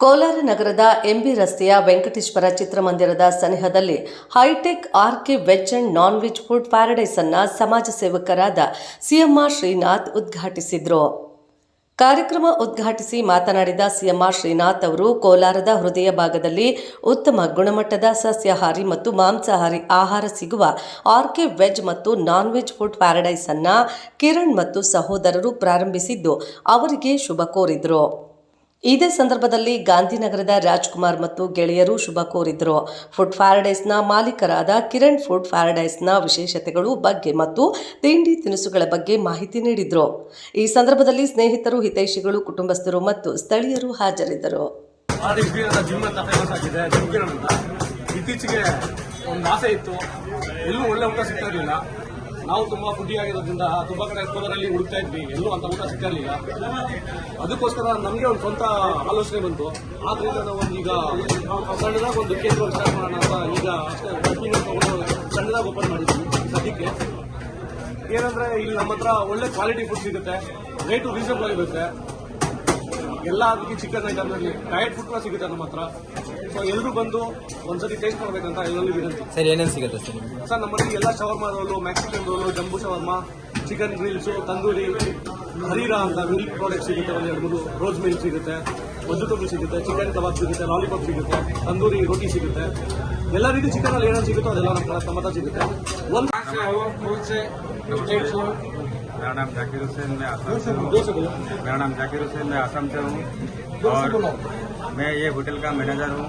ಕೋಲಾರ ನಗರದ ಎಂಬಿ ರಸ್ತೆಯ ವೆಂಕಟೇಶ್ವರ ಚಿತ್ರಮಂದಿರದ ಸನಿಹದಲ್ಲಿ hi-tech RK veg and non veg food paradise ಅನ್ನ ಸಮಾಜ ಸೇವಕರಾದ ಸಿಎಂಆರ್ ಶ್ರೀನಾಥ್ ಉದ್ಘಾಟಿಸಿದರು. ಕಾರ್ಯಕ್ರಮ ಉದ್ಘಾಟಿಸಿ ಮಾತನಾಡಿದ ಸಿಎಂಆರ್ ಶ್ರೀನಾಥ್ ಅವರು, ಕೋಲಾರದ ಹೃದಯ ಭಾಗದಲ್ಲಿ ಉತ್ತಮ ಗುಣಮಟ್ಟದ ಸಸ್ಯಾಹಾರಿ ಮತ್ತು ಮಾಂಸಾಹಾರಿ ಆಹಾರ ಸಿಗುವ ಆರ್ಕೆ ವೆಜ್ ಮತ್ತು ನಾನ್ ವೆಜ್ ಫುಡ್ ಪ್ಯಾರಡೈಸ್ ಅನ್ನ ಕಿರಣ್ ಮತ್ತು ಸಹೋದರರು ಪ್ರಾರಂಭಿಸಿದ್ದು, ಅವರಿಗೆ ಶುಭ ಕೋರಿದ್ರು. ಇದೇ ಸಂದರ್ಭದಲ್ಲಿ ಗಾಂಧಿನಗರದ ರಾಜ್ಕುಮಾರ್ ಮತ್ತು ಗೆಳೆಯರು ಶುಭ ಕೋರಿದ್ರು. ಫುಡ್ ಪ್ಯಾರಡೈಸ್ನ ಮಾಲೀಕರಾದ ಕಿರಣ್ ಫುಡ್ ಪ್ಯಾರಡೈಸ್ನ ವಿಶೇಷತೆಗಳು ಬಗ್ಗೆ ಮತ್ತು ತಿಂಡಿ ತಿನಿಸುಗಳ ಬಗ್ಗೆ ಮಾಹಿತಿ ನೀಡಿದ್ರು. ಈ ಸಂದರ್ಭದಲ್ಲಿ ಸ್ನೇಹಿತರು, ಹಿತೈಷಿಗಳು, ಕುಟುಂಬಸ್ಥರು ಮತ್ತು ಸ್ಥಳೀಯರು ಹಾಜರಿದ್ದರು. ಇತ್ತೀಚೆಗೆ ಒಂದು ಆಸೆ ಇತ್ತು. ಎಲ್ಲೂ ಒಳ್ಳೆ ಊಟ ಸಿಗ್ತಾ ಇರಲಿಲ್ಲ. ನಾವು ತುಂಬಾ ಫುಡ್ಡಿ ಆಗಿರೋದ್ರಿಂದ ತುಂಬಾ ಕಡೆ ಕೋಲಾರಲ್ಲಿ ಹುಡುಕ್ತಾ ಇದ್ವಿ. ಎಲ್ಲೂ ಅಂತ ಊಟ ಸಿಕ್ಕಿರಲಿಲ್ಲ ಅದಕ್ಕೋಸ್ಕರ ನಮಗೆ ಒಂದು ಸ್ವಂತ ಆಲೋಚನೆ ಬಂತು. ಆದ್ರಿಂದ ನಾವು ಈಗ ಸಣ್ಣದಾಗ ಒಂದು ಕೇಂದ್ರ ಸ್ಟಾರ್ಟ್ ಮಾಡೋಣ ಅಂತ ಈಗ ಸಣ್ಣದಾಗ ಓಪನ್ ಮಾಡಿದ್ವಿ ಸದ್ಯಕ್ಕೆ. ಏನಂದ್ರೆ ಇಲ್ಲಿ ನಮ್ಮ ಹತ್ರ ಒಳ್ಳೆ ಕ್ವಾಲಿಟಿ ಫುಡ್ ಸಿಗುತ್ತೆ. ರೇಟು ರೀಸನಬಲ್ ಆಗಿರುತ್ತೆ ಎಲ್ಲ ಅದಕ್ಕೆ ಚಿಕನ್ ಐಟಮ್ ಇರಲಿ ಡಯಟ್ ಫುಡ್ ಕೂಡ ಸಿಗುತ್ತೆ ನಮ್ಮ ಹತ್ರ. ಸೊ ಎಲ್ಲರೂ ಬಂದು ಒಂದ್ಸತಿ ಟೇಸ್ಟ್ ಮಾಡ್ಬೇಕಂತ ಎಲ್ಲರೂ ವಿನಂತಿ. ಸರ್ ಏನೇನು ಸಿಗುತ್ತೆ ಸರ್ ಸರ್ ನಮ್ಮಲ್ಲಿ ಎಲ್ಲ shawarma roll Mexican roll jumbo shawarma chicken grills tandoori ಹರೀರಾ ಅಂತ ಮಿಲ್ಕ್ ಪ್ರಾಡಕ್ಟ್ ಸಿಗುತ್ತೆ ಒಂದು ಎರಡು ಮೂರು ರೋಸ್ ಮಿಲ್ಕ್ ಸಿಗುತ್ತೆ ವೆಜಿಟಬಲ್ ಸಿಗುತ್ತೆ ಚಿಕನ್ ಕಬಾಬ್ ಸಿಗುತ್ತೆ ಲಾಲಿಪಾಪ್ ಸಿಗುತ್ತೆ ತಂದೂರಿ ರೋಟಿ ಸಿಗುತ್ತೆ. ಎಲ್ಲ ರೀತಿ ಚಿಕನ್ ಅಲ್ಲಿ ಏನೇನು ಸಿಗುತ್ತೋ ಅದೆಲ್ಲ ನಮ್ಮ ನಮ್ಮ ಹತ್ರ ಸಿಗುತ್ತೆ. ಒಂದು मेरा नाम जाकिर हुसैन मैं आसाम से हूँ। मेरा नाम जाकिर हुसैन मैं आसाम से हूँ। और मैं ये होटल का मैनेजर हूँ।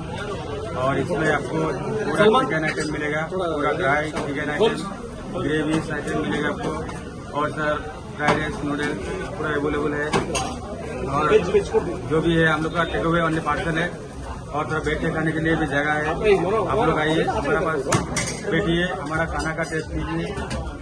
और इसमें आपको पूरा चिकन आइटम मिलेगा पूरा dry chicken item gravy item मिलेगा आपको। और सर फ्राइड राइस नूडल्स पूरा अवेलेबल है। और जो भी है हम लोग का टेक अवे ऑनली पार्सल है। और थोड़ा बैठे खाने के लिए भी जगह है। आप लोग आइए हमारे पास बैठिए हमारा खाना का टेस्ट कीजिए।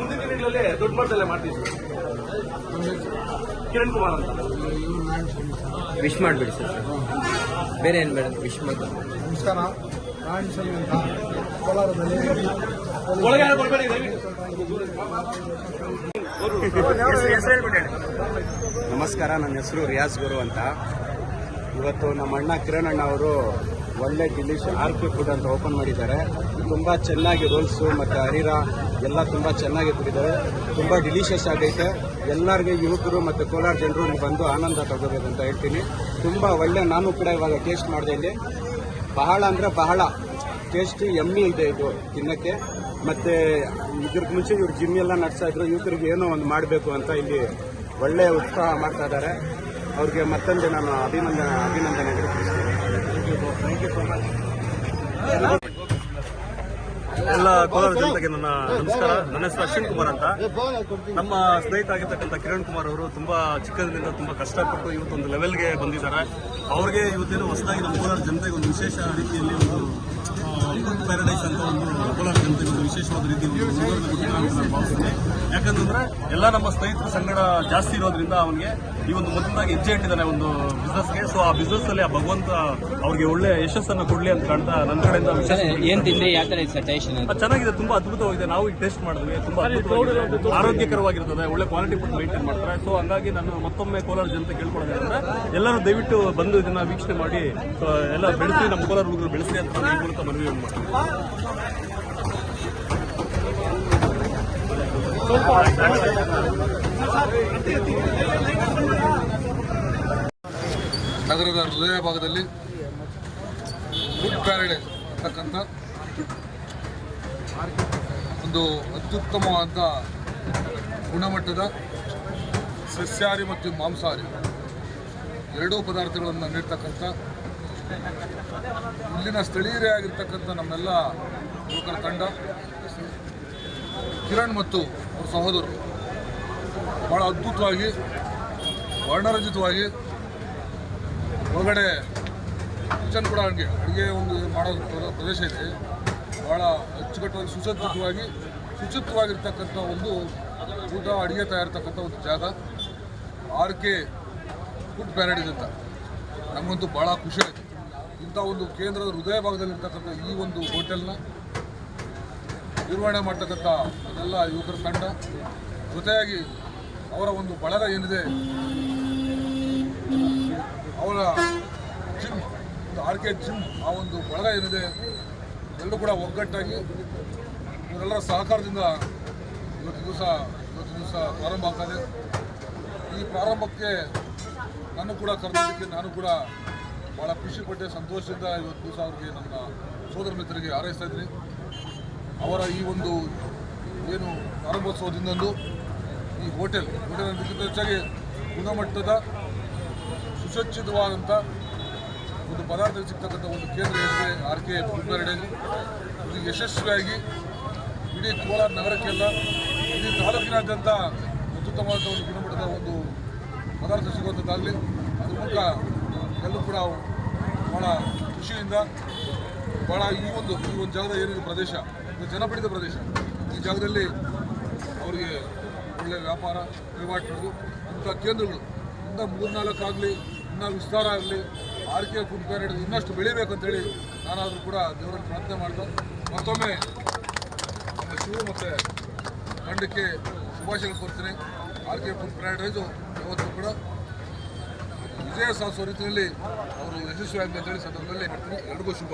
ಮುಂದಿನ ದಿನಗಳಲ್ಲಿ ದೊಡ್ಡ ಮಟ್ಟದಲ್ಲೇ ಮಾಡ್ತೀವಿ ಕಿರಣ್ ಕುಮಾರ್ ಅಂತ. ವಿಶ್ ಮಾಡಿಬಿಡಿ ಸರ್. ಬೇರೆ ಏನು ಬೇಡ. ವಿಶ್ ಮಾಡಿ ನಮಸ್ಕಾರ. ಅಂತ ಕೋಲಾರದಲ್ಲಿ ಒಳಗೆ ಬರ್ಬೇಡಿ ನಮಸ್ಕಾರ ನನ್ನ ಹೆಸರು ರಿಯಾಜ್ ಗುರು ಅಂತ. ಇವತ್ತು ನಮ್ಮ ಅಣ್ಣ ಕಿರಣ್ ಅಣ್ಣ ಅವರು ಒಳ್ಳೆ ಡಿಲಿಷ್ ಆರ್ ಕೆ ಫುಡ್ ಅಂತ ಓಪನ್ ಮಾಡಿದ್ದಾರೆ. ತುಂಬ ಚೆನ್ನಾಗಿ ರೋಲ್ಸು ಮತ್ತು ಹರಿರ ಎಲ್ಲ ತುಂಬ ಚೆನ್ನಾಗಿ ಕೊಟ್ಟಿದ್ದಾರೆ ತುಂಬ ಡಿಲಿಷಿಯಸ್ ಆಗೈತೆ. ಎಲ್ಲರಿಗೆ ಯುವಕರು ಮತ್ತು ಕೋಲಾರ ಜನರು ಇಲ್ಲಿ ಬಂದು ಆನಂದ ತಗೋಬೇಕಂತ ಹೇಳ್ತೀನಿ. ತುಂಬ ಒಳ್ಳೆ ನಾನು ಕೂಡ ಇವಾಗ ಟೇಸ್ಟ್ ಮಾಡಿದೆ ಇಲ್ಲಿ. ಬಹಳ ಅಂದರೆ ಬಹಳ. ಟೇಸ್ಟಿ ಎಮ್ಮಿ ಇದೆ ಇದು ತಿನ್ನಕ್ಕೆ. ಮತ್ತು ಇದ್ರಕ್ಕೆ ಮುಂಚೆ ಇವ್ರು ಜಿಮ್ ಎಲ್ಲ ನಡೆಸ್ತಾ ಇದ್ರು. ಯುವಕರಿಗೆ ಏನೋ ಒಂದು ಮಾಡಬೇಕು ಅಂತ ಇಲ್ಲಿ ಒಳ್ಳೆ ಉತ್ಸಾಹ ಮಾಡ್ತಾ ಇದ್ದಾರೆ. ಅವ್ರಿಗೆ ಮತ್ತೊಂದು ನಾನು ಅಭಿನಂದನೆ ಅಭಿನಂದನೆಗಳು ಥ್ಯಾಂಕ್ ಯು ಸೊ ಮಚ್ ಎಲ್ಲ ಕೋಲಾರ ಜನತೆಗೆ ನನ್ನ ನಮಸ್ಕಾರ. ನನ್ನ ಹೆಸರು ಅಶ್ವಿನ್ ಕುಮಾರ್ ಅಂತ. ನಮ್ಮ ಸ್ನೇಹಿತ ಆಗಿರ್ತಕ್ಕಂಥ ಕಿರಣ್ ಕುಮಾರ್ ಅವರು ತುಂಬಾ ಚಿಕ್ಕದಿಂದ ತುಂಬಾ ಕಷ್ಟಪಟ್ಟು ಇವತ್ತು ಒಂದು ಲೆವೆಲ್ಗೆ ಬಂದಿದ್ದಾರೆ. ಅವ್ರಿಗೆ ಇವತ್ತೇನು ಹೊಸದಾಗಿ ನಮ್ಮ ಕೋಲಾರ ಜನತೆಗೆ ಒಂದು ವಿಶೇಷ ರೀತಿಯಲ್ಲಿ ಒಂದು ಪ್ಯಾರಡೈಸ್ ಅಂತ ಒಂದು ಕೋಲಾರ ಜನತೆಗೆ ಒಂದು ವಿಶೇಷವಾದ ರೀತಿ ನಾನು ಭಾವಿಸ್ತೀನಿ. ಯಾಕಂತಂದ್ರೆ ಎಲ್ಲ ನಮ್ಮ ಸ್ನೇಹಿತರ ಸಂಗಡ ಜಾಸ್ತಿ ಇರೋದ್ರಿಂದ ಅವನಿಗೆ ಈ ಒಂದು ಮೊದಲಾಗಿ ಹೆಜ್ಜೆ ಇಟ್ಟಿದ್ದಾನೆ ಒಂದು ಬಿಸ್ನೆಸ್ಗೆ ಸೊ ಆ ಬಿಸ್ನೆಸ್ ಅಲ್ಲಿ ಆ ಭಗವಂತ ಅವ್ರಿಗೆ ಒಳ್ಳೆ ಯಶಸ್ಸನ್ನು ಕೊಡ್ಲಿ ಅಂತ ಕಾಣ್ತಾ ನನ್ನ ಕಡೆಯಿಂದ ವಿಶೇಷ ಏನು ತಿಂದೆ ಯಾವ ಚೆನ್ನಾಗಿದೆ ತುಂಬಾ ಅದ್ಭುತವಾಗಿದೆ. ನಾವು ಈಗ ಟೇಸ್ಟ್ ಮಾಡಿದ್ವಿ. ತುಂಬಾ ಅದ್ಭುತವಾಗಿದೆ. ಆರೋಗ್ಯಕರವಾಗಿರ್ತದೆ. ಒಳ್ಳೆ ಕ್ವಾಲಿಟಿ ಫುಡ್ ಮೈಂಟೈನ್ ಮಾಡ್ತಾರೆ. ಸೊ ಹಂಗಾಗಿ ನಾನು ಮತ್ತೊಮ್ಮೆ ಕೋಲಾರ ಜನತೆ ಕೇಳ್ಕೊಳ್ಳೋದಂದ್ರೆ ಎಲ್ಲರೂ ದಯವಿಟ್ಟು ಬಂದು ಇದನ್ನ ವೀಕ್ಷಣೆ ಮಾಡಿ ಎಲ್ಲ ಬೆಳೆಸಿ ನಮ್ಮ ಕೋಲಾರ ಹುಡುಗರು ಬೆಳೆಸಿ ಅಂತ ಮನವಿ ಮಾಡ್ತೀನಿ. ನಗರದ ಹೃದಯ ಭಾಗದಲ್ಲಿ ಫುಡ್ ಪ್ಯಾರಡೈಸ್ ಅಂತಕ್ಕಂಥ ಒಂದು ಅತ್ಯುತ್ತಮವಾದ ಗುಣಮಟ್ಟದ ಸಸ್ಯಾಹಾರಿ ಮತ್ತು ಮಾಂಸಾಹಾರಿ ಎರಡೂ ಪದಾರ್ಥಗಳನ್ನು ನೀಡ್ತಕ್ಕಂಥ ಇಲ್ಲಿನ ಸ್ಥಳೀಯರೇ ಆಗಿರ್ತಕ್ಕಂಥ ನಮ್ಮೆಲ್ಲ ಯುವಕರ ತಂಡ, ಕಿರಣ್ ಮತ್ತು ಅವ್ರ ಸಹೋದರರು. ಭಾಳ ಅದ್ಭುತವಾಗಿ, ವರ್ಣರಂಜಿತವಾಗಿ ಒಳಗಡೆ ಕಿಚನ್ ಕೂಡ ಹಂಗೆ, ಅಡುಗೆ ಒಂದು ಮಾಡೋ ಪ್ರ- ಪ್ರದೇಶ ಇದೆ. ಭಾಳ ಅಚ್ಚುಕಟ್ಟಾಗಿ, ಸುಸಜ್ಜಿತವಾಗಿ, ಶುಚಿತ್ವವಾಗಿರ್ತಕ್ಕಂಥ ಒಂದು ಊಟ, ಅಡುಗೆ ತಯಾರಿರ್ತಕ್ಕಂಥ ಒಂದು ಜಾಗ. ಆರ್ ಕೆ ಫುಡ್ ಪ್ಯಾರಡೈಸ್ ಅಂತ. ನಮಗಂತೂ ಭಾಳ ಖುಷಿ ಇಂಥ ಒಂದು ಕೇಂದ್ರದ ಹೃದಯ ಭಾಗದಲ್ಲಿರ್ತಕ್ಕಂಥ ಈ ಒಂದು ಹೋಟೆಲ್ನ ನಿರ್ವಹಣೆ ಮಾಡ್ತಕ್ಕಂಥ ಎಲ್ಲ ಯುವಕರ ತಂಡ, ಜೊತೆಯಾಗಿ ಅವರ ಒಂದು ಬಳಗ ಏನಿದೆ, ಅವರ ಜಿಮ್ ಆರ್ ಕೆ ಜಿಮ್ ಆ ಒಂದು ಬಳಗ ಏನಿದೆ ಎಲ್ಲರೂ ಕೂಡ ಒಗ್ಗಟ್ಟಾಗಿ ಇವರೆಲ್ಲರ ಸಹಕಾರದಿಂದ ಇವತ್ತು ದಿವಸ ಇವತ್ತು ದಿವಸ ಪ್ರಾರಂಭ ಆಗ್ತದೆ ಈ ಪ್ರಾರಂಭಕ್ಕೆ ನಾನು ಕೂಡ ಕರೆದಿದ್ದಕ್ಕೆ ನಾನು ಕೂಡ ಭಾಳ ಖುಷಿಪಟ್ಟೆ ಸಂತೋಷದಿಂದ ಇವತ್ತು ದಿವಸ ಅವ್ರಿಗೆ ನನ್ನ ಸೋದರ ಮಿತ್ರರಿಗೆ ಹಾರೈಸ್ತಾ ಇದ್ದೀನಿ. ಅವರ ಈ ಒಂದು ಏನು ಪ್ರಾರಂಭೋತ್ಸವದಿಂದಂದು ಈ ಹೋಟೆಲ್ ಹೋಟೆಲ್ ಅನ್ನೋದಕ್ಕಿಂತ ಹೆಚ್ಚಾಗಿ ಗುಣಮಟ್ಟದ ಸುಸಜ್ಜಿತವಾದಂಥ ಒಂದು ಪದಾರ್ಥ ಸಿಗ್ತಕ್ಕಂಥ ಒಂದು ಕೇಂದ್ರ ಏನಿದೆ, ಆರ್ ಕೆ ಫುಡ್ ಪ್ಯಾರಡೈಸ್ ಇದು ಯಶಸ್ವಿಯಾಗಿ ಇಡೀ ಕೋಲಾರ ನಗರಕ್ಕೆಲ್ಲ, ಇಡೀ ತಾಲೂಕಿನಾದ್ಯಂತ ಅತ್ಯುತ್ತಮವಾದ ಒಂದು ಗುಣಮಟ್ಟದ ಒಂದು ಪದಾರ್ಥ ಸಿಗುವಂಥದ್ದಾಗಲಿ ಅದ್ರ ಮೂಲಕ ಎಲ್ಲರೂ ಕೂಡ ಭಾಳ ಖುಷಿಯಿಂದ ಭಾಳ ಈ ಒಂದು ಈ ಒಂದು ಜಾಗದ ಏನಿದೆ ಪ್ರದೇಶ, ಇದು ಪ್ರದೇಶ. ಈ ಜಾಗದಲ್ಲಿ ಅವರಿಗೆ ಒಳ್ಳೆಯ ವ್ಯಾಪಾರ, ವಹಿವಾಟು ಇಂಥ ಕೇಂದ್ರಗಳು, ಇಂಥ ಮೂರ್ನಾಲ್ಕು ಆಗಲಿ ಇನ್ನೂ ವಿಸ್ತಾರ ಆಗಲಿ, ಆರ್ ಕೆ ಫುಡ್ ಪ್ಯಾರೆಡ್ ಇನ್ನಷ್ಟು ಬೆಳಿಬೇಕಂತೇಳಿ ನಾನಾದರೂ ಕೂಡ ದೇವರನ್ನು ಪ್ರಾರ್ಥನೆ ಮಾಡಿದೆ ಮತ್ತೊಮ್ಮೆ ನಮ್ಮ ಶಿವ ಮತ್ತು ತಂಡಕ್ಕೆ ಶುಭಾಶಯ ಕೊಡ್ತೀನಿ ಆರ್ ಕೆ ಫುಡ್ ಪ್ಯಾರಡೈಸು ಯಾವತ್ತೂ ಕೂಡ ವಿಜಯ ಸಾಧಿಸುವ ರೀತಿಯಲ್ಲಿ ಅವರು ಯಶಸ್ವಿಯಾಗಲಿ ಅಂತೇಳಿ ಸಂದರ್ಭದಲ್ಲಿ ಎಲ್ರಿಗೂ ಶುಭ.